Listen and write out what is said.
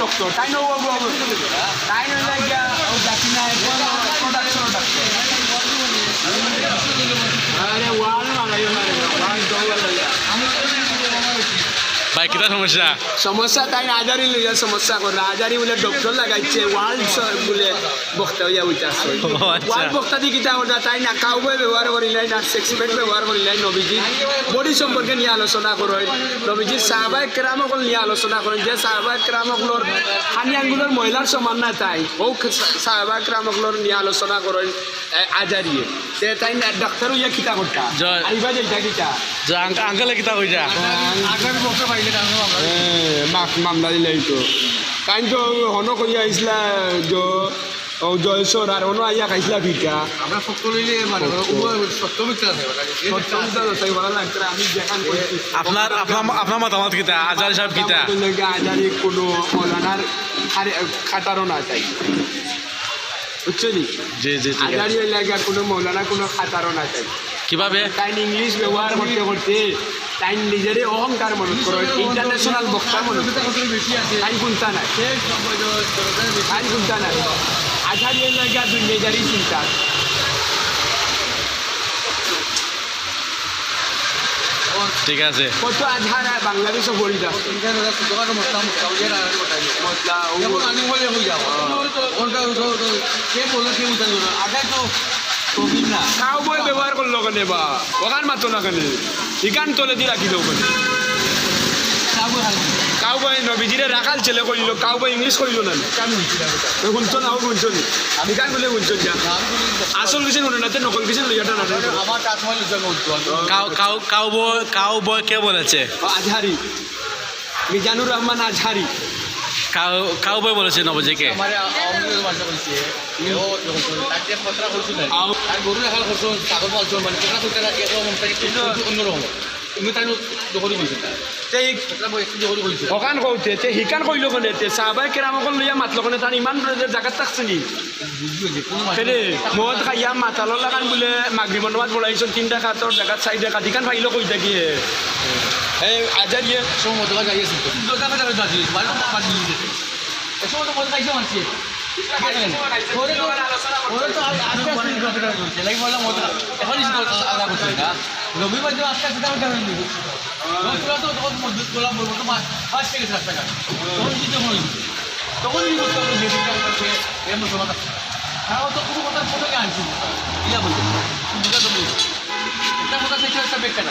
Doctor তাই no তাই no লাগিয়া ও জাতি না প্রোডাকশন ডক্টর আরে ওয়াল মারাই মারে ভাই দৌড় লাগা ভাই কিতা সমস্যা? সমস্যা তাই আজারি লইয়া সমস্যা করে আজারি বলে ডক্টর লাগাইছে ওয়ার্ল্ড বলে বক্তা হইয়া উঠা। ওয়ার্ল্ড বক্তা দি কিতা ওটা তাই না কাউ বই ব্যবহার করিলাই না সেক্সপেন্ট ব্যবহার করিলাই নবীজি। বডি সম্পর্কে নিয়ে আলোচনা করেন নবীজি সাহাবাই কেরামকল নিয়ে আলোচনা করেন যে সাহাবাই কেরামকলর হানি আঙ্গুলের মহিলার সমান না তাই। ও সাহাবাই কেরামকলর নিয়ে আলোচনা করেন আজারিয়ে তাই না ডাক্তার হইয়া কিতা করতা আইবা যেটা কিতা। যে আঙ্ক- আঙ্কেলে কিতা কইরা মাক মামলা দিলে তো কাইন তো হন আইসলা জয়সর আর আইয়া খাইছিলা আমরা সকলে। মানে। আপনার মতামত কিতা আজার সাহেব কিতা আজারি কোনো মৌলানার খাটারও না? চাই জি জি আজারি লাগা কোনো মৌলানা কোনো খাটারও না চাই কীভাবে? তাই ইংলিশ ব্যবহার করতে করতে তাই নিজেরই অহংকার মনে করো ইন্টারন্যাশনাল বক্তা মনে তাই কোনটা নাই। তাই কোনটা নাই। আজারি লাগা দুই নিজেরই চিন্তা। ঠিক আছে। কত আধার বাংলাদেশও পড়ি যা। মতলা বলে হয়ে যাব তো প্রবীণ না? কাউ বই ব্যবহার করল কেনে বা? ওখান মাত্র না কেনে? ইকান তলে দিয়ে রাখি দেবো কেনে? কাউ বই নবীজিরে রাখাল ছেলে করিল কাউ বই ইংলিশ করিল না? শুনছো না শুনছো নি ইকান বলে শুনছো যা আসল কিছু শুনে না নকল কিছু লইয়াটা না cow cow cowboy cowboy কে বলেছে? আজহারি। মিজানুর রহমান আজহারি। কাউ বয় বলেছে নবজিকে? মানে অন্যরকম। তুমি তাই দখলি বলছি ওখান কৌতে তে হিকান কইল কেনে তে সাহাবাই কেরামকল লইয়া মাতলো কেনে তার ইমান জায়গাত থাকছে নি। বুঝলি কোনো কেনে মদ মাতালৰ লাগান বোলে মাগৰিবৰ নামাত বলাইছোন তিনিটা খাতৰ জেগাত চাৰিটা কাটিকান পাৰিলে কৈ থাকি এই মানে বাদ দিয়ে দিতে এসময় তো মতো কথা মতো রবিবার দিন আস্তে আস্তে দামে দামে দিবে তোরা তো তখন মজবুত করলাম বলব তো পাঁচ থেকে সাত টাকা তখন কি তখন তখন কি করতে হবে যে টাকা করছে এমন তারাও তো কোনো কথার কোথাকে আনছি ইয়া বলছে বুঝা তো বলছি একটা কথা থেকে একটা বেকার